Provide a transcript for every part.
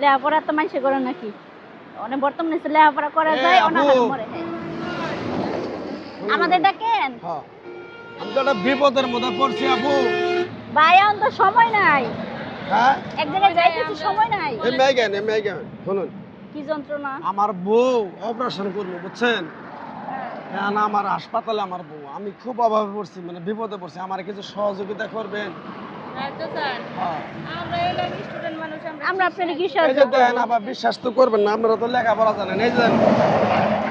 লেখাপড়া তো মানুষে করে নাকি? অনেক বর্তমানে লেখাপড়া করা যায় অনেক মরে। হ্যাঁ। আমাদের ডাকেন। হ্যাঁ। আমি তো একটা বিপদের মধ্যে পড়ছি আপু। ভাই এখন তো সময় নাই। হ্যাঁ? এক জায়গায় যাইতেছি সময় নাই। এই মেগান এই মেগান শুনুন। কি যন্ত্রণা? আমার বউ অপারেশন করব বুঝছেন? হ্যাঁ। আমার হাসপাতালে আমার বউ? আমি খুব অভাবে পড়ছি মানে বিপদে পড়ছি। আমার কিছু সহযোগিতা করবেন। আমরা আপনার কি সাহায্য যে আবার বিশ্বাস তো করবেন না আপনারা তো লেখাপড়া জানেন। এই যে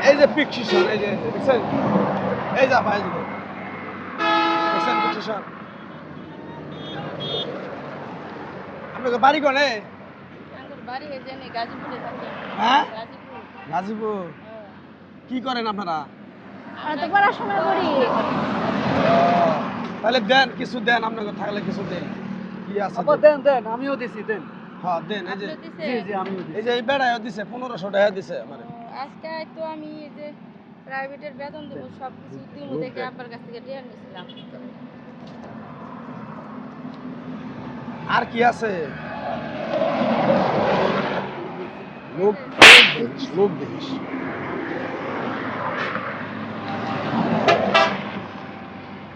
এই যে এই যে এই যে, দেখছেন? এই যে আপা, যে দেখছেন পিকশন আপনাকে বাড়ি কোনে? আমার বাড়ি এই যে গাজীপুরে থাকি। হ্যাঁ? গাজীপুর। গাজীপুর? হ্যাঁ। কি করেন আপনারা? আমরা তো পড়াশোনা করি। তাহলে দেন কিছু দেন আপনাকে থাকলে কিছু দেন। কি আছে আপা দেন। দেন আমিও দিছি দেন। হ্যাঁ দেন এই যে জি জি আমিও দিছি। এই যে এই বেড়ায় দিছে পনেরোশো টাকা দিছে আমার। আজকে তো আমি এই যে প্রাইভেটের বেতন দেবো সব কিছু দিব দেখে আব্বার কাছ থেকে টিয়ার নিয়েছিলাম আর কি আছে? লোক লোক দেখিস লোক দেখিস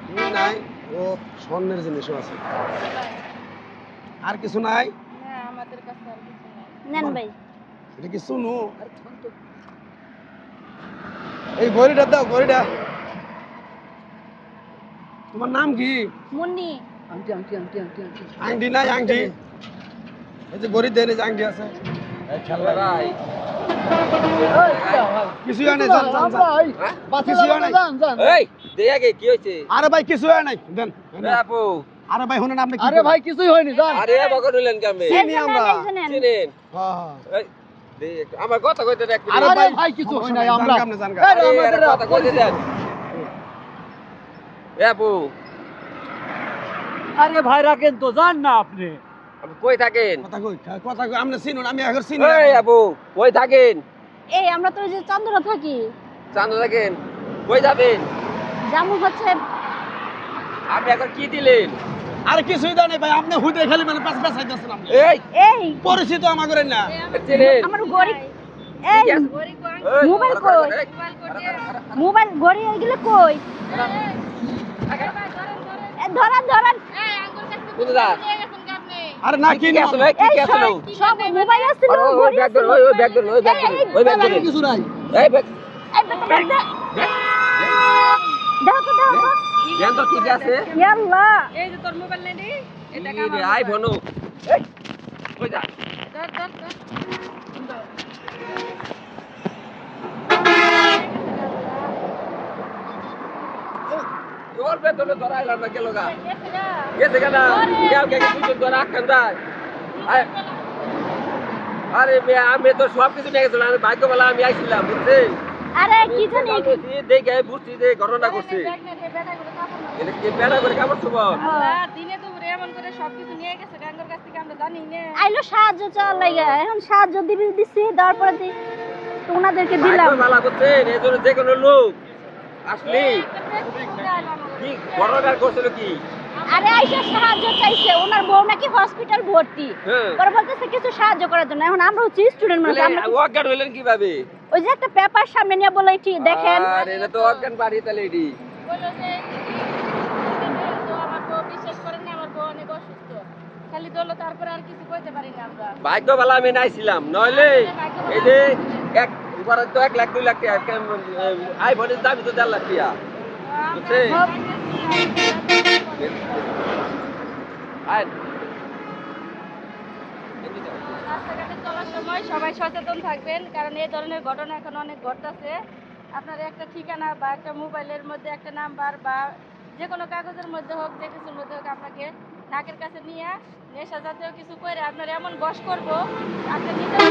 কি নাই ও স্বর্ণের জিনিসও আছে। আর কিছু নাই? হ্যাঁ আমাদের কাছে আর কিছু নাই। এটা কি শুনু এই গড়িটা দাও গড়িটা তোমার নাম কি? মুন্নি। আংটি আংটি আংটি আংটি আংটি। আংটি নাই আংটি। এই যে গড়ি দেন এই আংটি আছে। এই কিছু নাই জান জান জান কিছু নাই। এই আগে কি হয়েছে? আরে ভাই কিছু নাই। দেন আপু। আরে ভাই শুনেন আপনি আরে ভাই কিছুই হয়নি জান আরে চিনি আমরা। চিনেন। হ্যাঁ, হ্যাঁ। আমার কথা কইতে দেখ আরে ভাই, ভাই কিছু হয় নাই আমরা কামনে, জান আমাদের কথা কইতে দেন। এ আপু। আরে ভাই রাখেন তো জান না আপনি। আপনি কই থাকেন? কথা কই কথা কই আপনি চিনুন আমি এখন চিনি এই আপু কই থাকেন? এই আমরা তো ওই যে চন্দ্র থাকি। চান্দা থাকেন। কই যাবেন? জামু হচ্ছে আপনি এখন কি দিলেন? আরে কিছুই দেন ভাই আপনি হুদে খালি মানে পাঁচ পাঁচ আপনি। এই! এই! পরিচিত আমার করেন না আমার গড়ি এই কি আছে? গরিব এই, মোবাইল কই? মোবাইল গড়ি এগুলো কই? আগে ভাই ধরেন! ধরেন আরে না কি কি কি কি কি এই সব সব মোবাইল আসছিল ওই, ওই, ব্যাগ ধরুন, ওই, ব্যাগ ধরুন, ওই, ব্যাগ ধরুন, ওই, ব্যাগ ধরুন। কিছু নাই। এই ব্যাগ এই ব্যাগ, দাও তো দাও তো। জ্ঞান তো ঠিক আছে? ইয়াল্লাহ এই যে তোর মোবাইল নেই এটা রে, আই ভনু কই যা? ধর ধর ধর। ওর ভেতরে ধরাইলাম না গেল গা। গেছে গা। কেউ কে কিছু ধরে যায়? আয়। আরে মেয়ে আমি তো সব কিছু নিয়ে গেছিলাম। আমি ভাগ্য বলা আমি আইছিলাম বুঝছেন আরে কি জানি? দেখে বুঝছি যে ঘটনা করছে করে কাপড় না। এটা কি বেড়া করে কাপড় চোপড়। আল্লাহ, দিনে দুপুরে এমন করে সবকিছু নিয়ে গেছে গাঙ্গর কাছ থেকে আমরা জানি না। আইলো সাহায্য চাল লাগা। এখন সাহায্য দিবি দিছি দেওয়ার পরে তো ওনাদেরকে দিলাম। ভালো বুঝছেন এই জন্য যে কোনো লোক আসলি কি ঘটনা করছিল কি? আরে আইসা সাহায্য চাইছে। নাকি হসপিটাল ভর্তি? হ্যাঁ। পরে বলতেছে কিছু সাহায্য করার জন্য। এখন আমরা হচ্ছে স্টুডেন্ট মানুষ তাহলে আমরা অজ্ঞান হইলেন কীভাবে? ওই যে একটা পেপার সামনে নিয়ে বলে ঠিক দেখেন। আর এটা তো অজ্ঞান বাড়ি তাহলে এটি। বলল যে আমার বউ বিশ্বাস করেন না আমার বউ অনেক অসুস্থ। খালি দোলো তারপরে আর কিছু কইতে পারি না আমরা। ভাগ্য ভালো আমি নাইছিলাম। নইলে এই যে এক তো এক লাখ দুই লাখ টাকা আই ভোটের দাবি তো দেড় লাখ টাকা। বুঝছে আয় রাস্তাঘাটে চলার সময় সবাই সচেতন থাকবেন, কারণ এই ধরনের ঘটনা এখন অনেক ঘটতেছে। আপনার একটা ঠিকানা বা একটা মোবাইলের মধ্যে একটা নাম্বার বা যে কোনো কাগজের মধ্যে হোক, যে কিছুর মধ্যে হোক আপনাকে নাকের কাছে নিয়ে, নেশা জাতীয় কিছু করে আপনার এমন বস করব, আপনি নিজের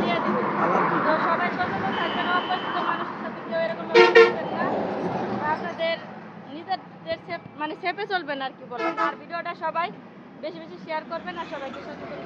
দিয়ে দেবেন। তো সবাই সচেতন থাকবেন, অপরিচিত মানুষের সাথে কেউ এরকম ব্যবহার করবেন না আর আপনাদের নিজেদের মানে সেফে চলবেন আর কি বলবেন আর ভিডিওটা সবাই বেশি বেশি শেয়ার করবেন আর সবাইকে সচেতন